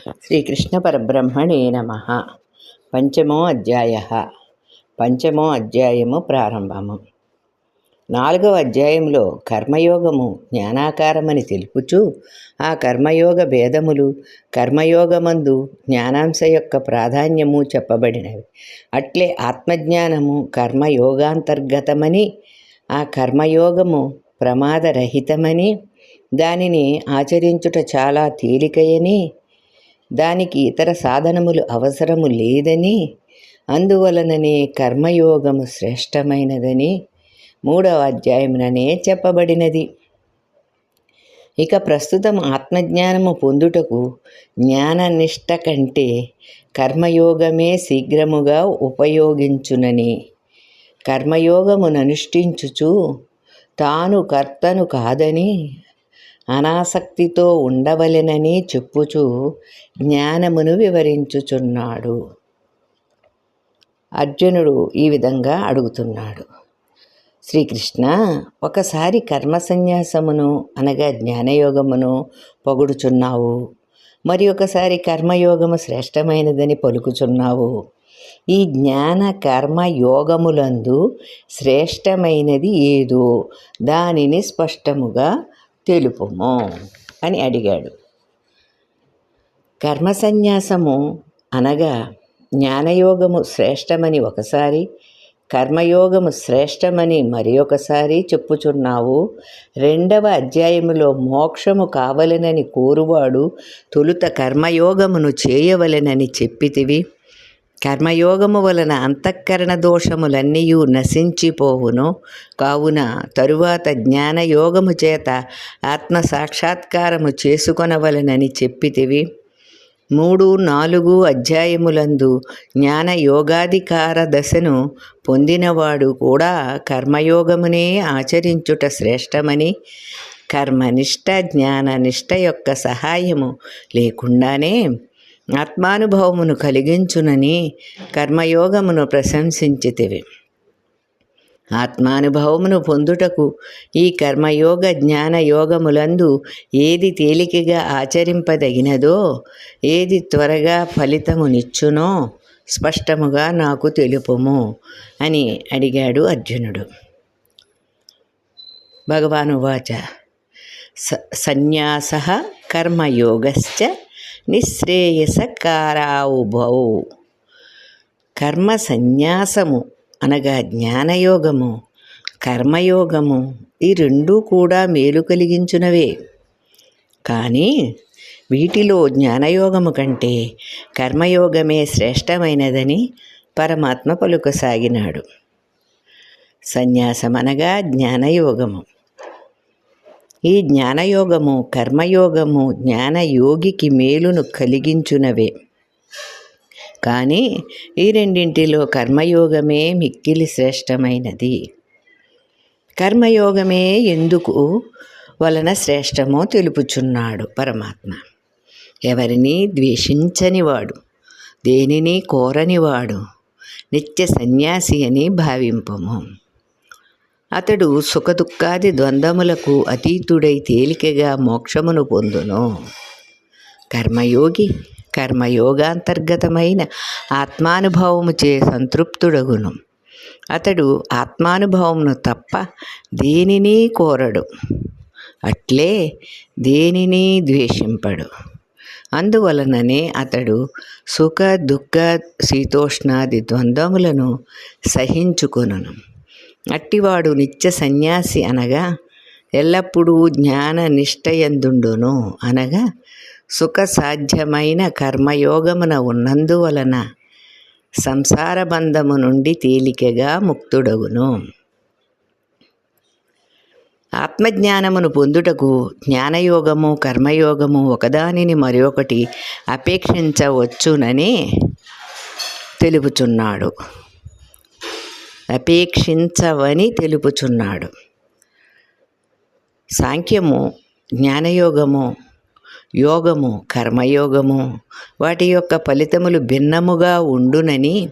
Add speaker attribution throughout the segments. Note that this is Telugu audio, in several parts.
Speaker 1: శ్రీకృష్ణ పరబ్రహ్మణే నమ. పంచమో అధ్యాయ. పంచమో అధ్యాయము ప్రారంభము. నాలుగవ అధ్యాయంలో కర్మయోగము జ్ఞానాకారమని తెలుపుచు ఆ కర్మయోగ భేదములు కర్మయోగమందు జ్ఞానాంశ యొక్క ప్రాధాన్యము చెప్పబడినవి. అట్లే ఆత్మజ్ఞానము కర్మయోగాంతర్గతమని ఆ కర్మయోగము ప్రమాదరహితమని దానిని ఆచరించుట చాలా తేలికయని దానికి ఇతర సాధనములు అవసరము లేదని అందువలననే కర్మయోగము శ్రేష్టమైనదని మూడవ అధ్యాయముననే చెప్పబడినది. ఇక ప్రస్తుతం ఆత్మజ్ఞానము పొందుటకు జ్ఞాననిష్ట కంటే కర్మయోగమే శీఘ్రముగా ఉపయోగించునని కర్మయోగమును అనుష్ఠించుచు తాను కర్తను కాదని అనాసక్తితో ఉండవలెనని చెప్పుచూ జ్ఞానమును వివరించుచున్నాడు. అర్జునుడు ఈ విధంగా అడుగుతున్నాడు. శ్రీకృష్ణ ఒకసారి కర్మ సన్యాసమును అనగా జ్ఞానయోగమును పొగుడుచున్నావు. మరి ఒకసారి కర్మయోగము శ్రేష్టమైనదని పలుకుచున్నావు. ఈ జ్ఞాన కర్మ యోగములందు శ్రేష్టమైనది ఏదో? దానిని స్పష్టముగా తెలుపుము అని అడిగాడు. కర్మ సన్యాసము అనగా జ్ఞానయోగము శ్రేష్టమని ఒకసారి కర్మయోగము శ్రేష్టమని మరి ఒకసారి చెప్పుచున్నావు. రెండవ అధ్యాయములో మోక్షము కావలెనని కోరువాడు తొలుత కర్మయోగమును చేయవలెనని చెప్పితివి. కర్మయోగము వలన అంతఃకరణ దోషములన్నీ నశించిపోవును. కావున తరువాత జ్ఞానయోగము చేత ఆత్మ సాక్షాత్కారము చేసుకొనవలనని చెప్పితివి. మూడు నాలుగు అధ్యాయములందు జ్ఞాన యోగాధికార దశను పొందినవాడు కూడా కర్మయోగమునే ఆచరించుట శ్రేష్టమని కర్మనిష్ట జ్ఞాననిష్ట యొక్క సహాయము లేకుండానే ఆత్మానుభవమును కలిగించునని కర్మయోగమును ప్రశంసించితివి. ఆత్మానుభవమును పొందుటకు ఈ కర్మయోగ జ్ఞాన యోగములందు ఏది తేలికగా ఆచరింపదగినదో ఏది త్వరగా ఫలితమునిచ్చునో స్పష్టముగా నాకు తెలుపుము అని అడిగాడు అర్జునుడు. భగవాను వాచ స సన్యాస కర్మయోగశ్చ నిశ్రేయసకారావుభౌ. కర్మ సన్యాసము అనగా జ్ఞానయోగము కర్మయోగము ఈ రెండూ కూడా మేలు కలిగించునవే. కానీ వీటిలో జ్ఞానయోగము కంటే కర్మయోగమే శ్రేష్టమైనదని పరమాత్మ పలుకసాగినాడు. సన్యాసమనగా జ్ఞానయోగము. ఈ జ్ఞానయోగము కర్మయోగము జ్ఞానయోగికి మేలును కలిగించునవే. కానీ ఈ రెండింటిలో కర్మయోగమే మిక్కిలి శ్రేష్టమైనది. కర్మయోగమే ఎందుకు వలన శ్రేష్టమో తెలుపుచున్నాడు పరమాత్మ. ఎవరిని ద్వేషించనివాడు దేనిని కోరనివాడు నిత్య సన్యాసి అని భావింపము. అతడు సుఖదుఖాది ద్వంద్వములకు అతీతుడై తేలికగా మోక్షమును పొందును. కర్మయోగి కర్మయోగాంతర్గతమైన ఆత్మానుభవము చే సంతృప్తుడగును. అతడు ఆత్మానుభవమును తప్ప దేనిని కోరడు. అట్లే దేనిని ద్వేషింపడు. అందువలననే అతడు సుఖ దుఃఖ శీతోష్ణాది ద్వంద్వములను సహించుకొనను. అట్టివాడు నిత్య సన్యాసి అనగా ఎల్లప్పుడూ జ్ఞాన నిష్టయందుండును అనగా సుఖ సాధ్యమైన కర్మయోగమున ఉన్నందువలన సంసార బంధము నుండి తేలికగా ముక్తుడగును. ఆత్మజ్ఞానమును పొందుటకు జ్ఞానయోగము కర్మయోగము ఒకదానిని మరొకటి అపేక్షించవచ్చునని తెలుపుచున్నాడు. అపేక్షించవని తెలుపుచున్నాడు. సాంఖ్యము జ్ఞానయోగము యోగము కర్మయోగము వాటి యొక్క ఫలితములు భిన్నముగా ఉండునని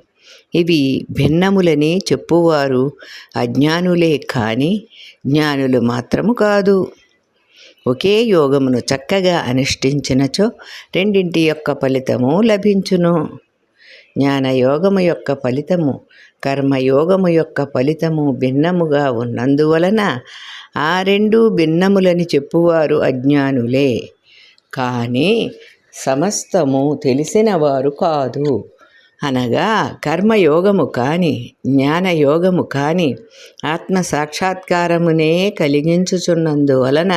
Speaker 1: ఇవి భిన్నములని చెప్పువారు అజ్ఞానులే కానీ జ్ఞానులు మాత్రము కాదు. ఒకే యోగమును చక్కగా అనుష్ఠించినచో రెండింటి యొక్క ఫలితము లభించును. జ్ఞానయోగము యొక్క ఫలితము కర్మయోగము యొక్క ఫలితము భిన్నముగా ఉన్నందువలన ఆ రెండు భిన్నములని చెప్పువారు అజ్ఞానులే. కానీ సమస్తము తెలిసినవారు కాదు. అనగా కర్మయోగము కానీ జ్ఞానయోగము కానీ ఆత్మ సాక్షాత్కారమునే కలిగించుచున్నందువలన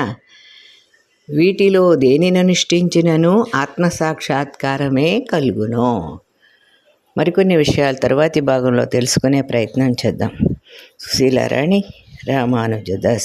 Speaker 1: వీటిలో దేనిననుష్ఠించినను ఆత్మ సాక్షాత్కారమే కలుగును. మరికొన్ని విషయాలు తరువాతి భాగంలో తెలుసుకునే ప్రయత్నం చేద్దాం. సుశీలారాణి రామానుజదాస్.